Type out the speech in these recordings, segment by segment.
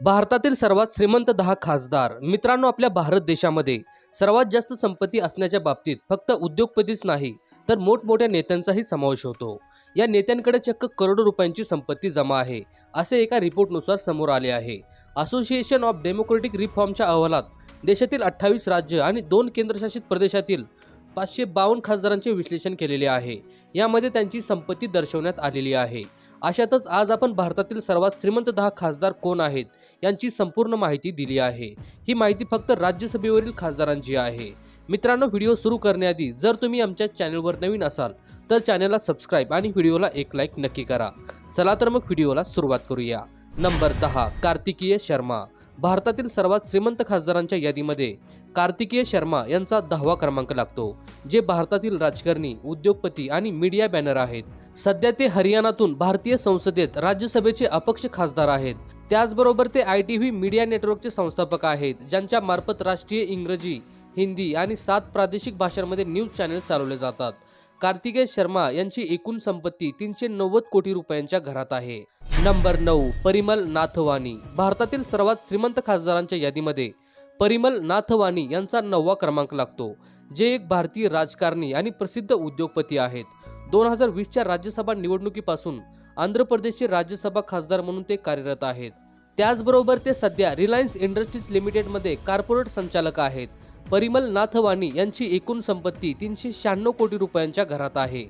भारतातील सर्वात श्रीमंत दहा खासदार. मित्रांनो आपल्या भारत देशामध्ये सर्वात जास्त संपत्ती असण्याच्या बाबतीत फक्त उद्योगपतीच नाही तर मोठमोठ्या नेत्यांचाही समावेश होतो. या नेत्यांकडे चक्क करोडो रुपयांची संपत्ती जमा आहे असे एका रिपोर्टनुसार समोर आले आहे. असोसिएशन ऑफ डेमोक्रेटिक रिफॉर्मच्या अहवालात देशातील अठ्ठावीस राज्य आणि दोन केंद्रशासित प्रदेशातील पाचशे बावन्न खासदारांचे विश्लेषण केलेले आहे. यामध्ये त्यांची संपत्ती दर्शवण्यात आलेली आहे. अशातच आज आपण भारतातील सर्वात श्रीमंत दहा खासदार कोण आहेत यांची संपूर्ण माहिती दिली आहे. ही माहिती फक्त राज्यसभेवरील खासदारांची आहे. मित्रांनो व्हिडिओ सुरू करण्याआधी जर तुम्ही आमच्या चॅनलवर नवीन असाल तर चॅनलला सबस्क्राईब आणि व्हिडिओला एक लाईक नक्की करा. चला तर मग व्हिडिओला सुरुवात करूया. नंबर दहा कार्तिकीय शर्मा. भारतातील सर्वात श्रीमंत खासदारांच्या यादीमध्ये कार्तिकीय शर्मा यांचा दहावा क्रमांक लागतो जे भारतातील राजकारणी उद्योगपती आणि मीडिया बॅनर आहेत. सध्या ते हरियाणातून भारतीय संसदेत राज्यसभेचे अपक्ष खासदार आहेत. त्याचबरोबर ते आय टी व्ही मीडिया नेटवर्कचे संस्थापक आहेत ज्यांच्या मार्फत राष्ट्रीय इंग्रजी हिंदी आणि सात प्रादेशिक भाषांमध्ये न्यूज चॅनेल चालवले जातात. कार्तिकेय शर्मा यांची एकूण संपत्ती तीनशे नव्वद कोटी रुपयांच्या घरात आहे. नंबर नऊ परिमल नाथवानी भारतातील सर्वात श्रीमंत खासदारांच्या यादीमध्ये परिमल नाथवानी यांचा नववा क्रमांक लागतो जे एक भारतीय राजकारणी आणि प्रसिद्ध उद्योगपती आहेत. दोन हजार वीसच्या राज्यसभा निवडणुकीपासून आंध्र प्रदेशचे राज्यसभा खासदार म्हणून ते कार्यरत आहेत. त्याचबरोबर ते सध्या रिलायन्स इंडस्ट्रीज लिमिटेडमध्ये कॉर्पोरेट संचालक आहेत. परिमल नाथवानी यांची एकूण संपत्ती तीनशे शहाण्णव कोटी रुपयांच्या घरात आहे.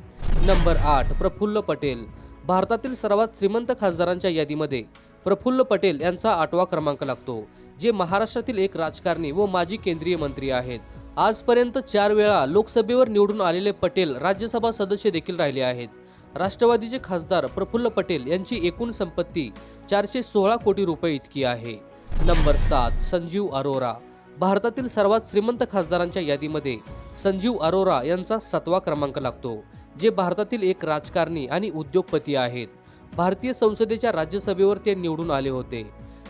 नंबर आठ प्रफुल्ल पटेल. भारतातील सर्वात श्रीमंत खासदारांच्या यादीमध्ये प्रफुल्ल पटेल यांचा आठवा क्रमांक लागतो जे महाराष्ट्रातील एक राजकारणी व माजी केंद्रीय मंत्री आहेत. आजपर्यंत चार वेळा लोकसभेवर निवडून आलेले पटेल राज्यसभा सदस्य देखील राहिले आहेत. राष्ट्रवादीचे खासदार प्रफुल्ल पटेल यांची एकूण संपत्ती चारशे सोळा कोटी रुपये इतकी आहे. नंबर सात संजीव अरोरा. भारतातील सर्वात श्रीमंत खासदारांच्या यादीमध्ये संजीव अरोरा यांचा सातवा क्रमांक लागतो जे भारतातील एक राजकारणी आणि उद्योगपती आहेत. भारतीय संसदेच्या राज्यसभेवर ते निवडून आले होते.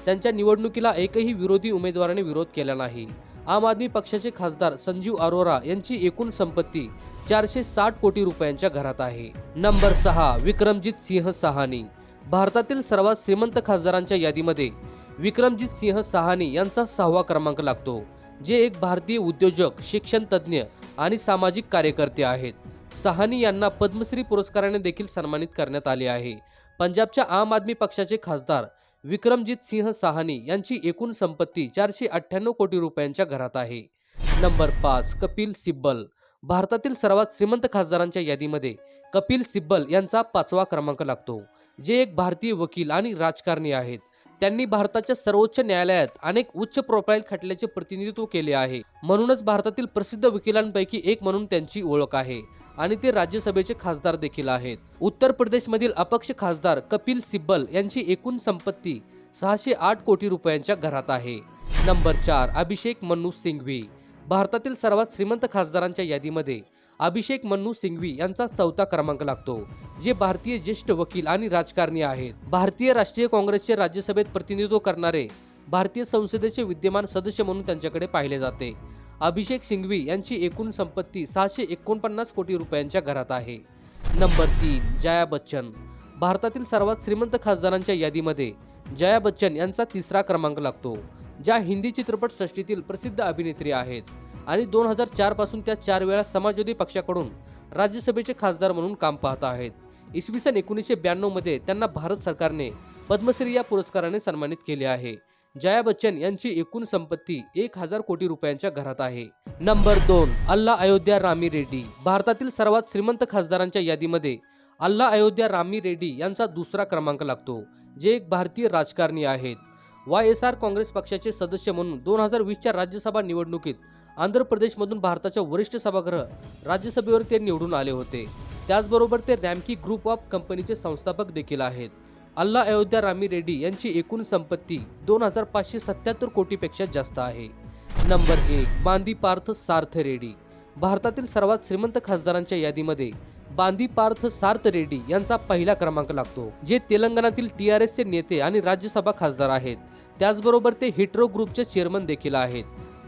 त्यांच्या निवडणुकीला एकही विरोधी उमेदवाराने विरोध केला नाही. आम आदमी पक्षाचे खासदार संजीव अरोरा यांची एकूण संपत्ती चारशे साठ कोटी रुपयांच्या घरात आहे. नंबर सहा विक्रमजित सिंह सहानी. भारतातील सर्वात श्रीमंत खासदारांच्या यादीमध्ये विक्रमजित सिंह सहानी यांचा सहावा क्रमांक लागतो जे एक भारतीय उद्योजक शिक्षण तज्ज्ञ आणि सामाजिक कार्यकर्ते आहेत. सहानी यांना पद्मश्री पुरस्काराने देखील सन्मानित करण्यात आले आहे. पंजाबच्या आम आदमी पक्षाचे खासदार विक्रमजित सिंह सहानी यांची एकूण संपत्ती चारशे अठ्ठ्याण्णव कोटी रुपयांच्या घरात आहे. नंबर पाच कपिल सिब्बल. भारतातील सर्वात श्रीमंत खासदारांच्या यादीमध्ये कपिल सिब्बल यांचा पाचवा क्रमांक लागतो जे एक भारतीय वकील आणि राजकारणी आहेत. त्यांनी भारताच्या सर्वोच्च न्यायालयात अनेक उच्च प्रोफाईल खटल्याचे प्रतिनिधित्व केले आहे. म्हणूनच भारतातील प्रसिद्ध वकिलांपैकी एक म्हणून त्यांची ओळख आहे आणि ते राज्यसभेचे खासदार देखील आहेत. उत्तर प्रदेशमधील अपक्ष खासदार कपिल सिब्बल यांची एकूण संपत्ती सहाशे आठ कोटी रुपयांच्या घरात आहे. नंबर चार अभिषेक मनू सिंघवी. भारतातील सर्वात श्रीमंत खासदारांच्या यादीमध्ये अभिषेक मन्नू सिंघवी यांचा चौथा क्रमांक लागतो जे भारतीय ज्येष्ठ वकील आणि राजकारणी आहेत. भारतीय राष्ट्रीय काँग्रेसचे राज्यसभेत प्रतिनिधित्व करणारे भारतीय संसदेचे विद्यमान सदस्य म्हणून त्यांच्याकडे पाहिले जाते. अभिषेक सिंघवी यांची एकूण संपत्ती सहाशे एकोणपन्नास कोटी रुपयांच्या घरात आहे. नंबर तीन जया बच्चन. भारतातील सर्वात श्रीमंत खासदारांच्या यादीमध्ये जया बच्चन यांचा तिसरा क्रमांक लागतो ज्या हिंदी चित्रपट सृष्टीतील प्रसिद्ध अभिनेत्री आहेत. आणि दोन हजार चारपासून त्या चार वेळा समाजवादी पक्षाकडून राज्यसभेचे खासदार म्हणून काम पाहत आहेत. इसवी सन एकोणीसशे ब्याण्णवमध्ये त्यांना भारत सरकारने पद्मश्री या पुरस्काराने सन्मानित केले आहे. जया बच्चन यांची एकूण संपत्ती एक हजार कोटी रुपयांच्या घरात आहे. नंबर दोन अल्ला अयोध्या रामी रेड्डी. भारतातील सर्वात श्रीमंत खासदारांच्या यादीमध्ये अल्ला अयोध्या रामी रेड्डी यांचा दुसरा क्रमांक लागतो जे एक भारतीय राजकारणी आहेत. वाय एस आर काँग्रेस पक्षाचे सदस्य म्हणून दोन हजार वीसच्या राज्यसभा निवडणुकीत आंध्र प्रदेशमधून भारताच्या वरिष्ठ सभागृह राज्यसभेवर ते निवडून आले होते. त्याचबरोबर ते रॅमकी ग्रुप ऑफ कंपनीचे संस्थापक देखील आहेत. अल्ला अयोध्या रामी रेड्डी यांची एकूण संपत्ती दोन हजार पाचशे सत्याहत्तर कोटीपेक्षा जास्त आहे. नंबर एक बांदी पार्थ सार्थ रेड्डी. भारतातील सर्वात श्रीमंत खासदारांच्या यादीमध्ये बांदी पार्थ सार्थ रेड्डी यांचा पहिला क्रमांक लागतो जे तेलंगणातील टी आर एसचे नेते आणि राज्यसभा खासदार आहेत. त्याचबरोबर ते हिट्रो ग्रुपचे चेअरमन देखील आहेत.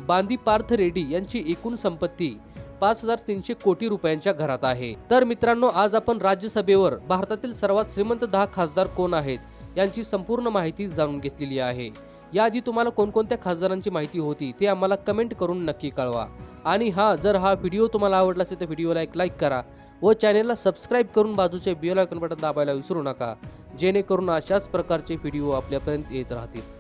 बांदी पार्थ रेड्डी यांची एकूण संपत्ती पाच हजार तीनशे कोटी रुपयांच्या घरात आहे. तर मित्रांनो आज आपण राज्यसभेवर भारतातील सर्वात श्रीमंत दहा खासदार कोण आहेत यांची संपूर्ण माहिती जाणून घेतलेली आहे. याआधी तुम्हाला कोणकोणत्या खासदारांची माहिती होती ते आम्हाला कमेंट करून नक्की कळवा. आणि हा जर हा व्हिडिओ तुम्हाला आवडला असेल तर व्हिडिओला एक लाईक करा व चॅनेलला सबस्क्राईब करून बाजूचे बेल आयकॉन बटन दाबायला विसरू नका जेणेकरून अशाच प्रकारचे व्हिडिओ आपल्यापर्यंत येत राहतील.